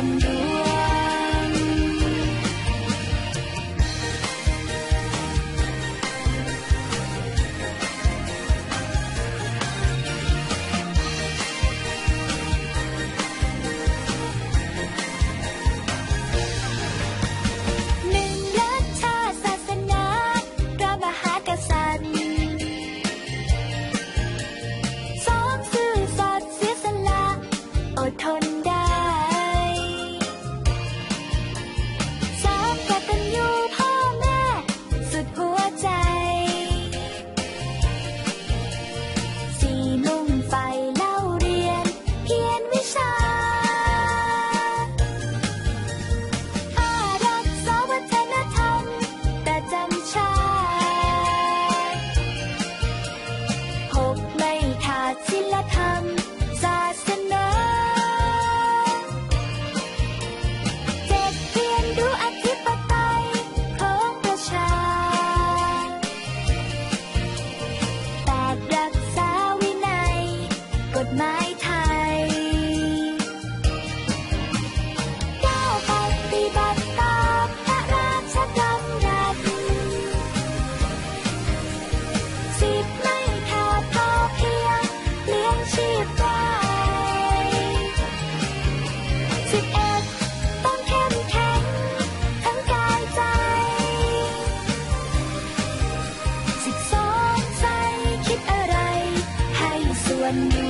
from you. ไม้ไทย ก้าปฏิบัติตามพระราชดำรัสสิบไม่ขาดพอเพียงเลี้ยงชีพได้สิบเอ็ดต้องเข้มแข็งทั้งกายใจ สิบสองใจคิดอะไรให้ส่วนอยู่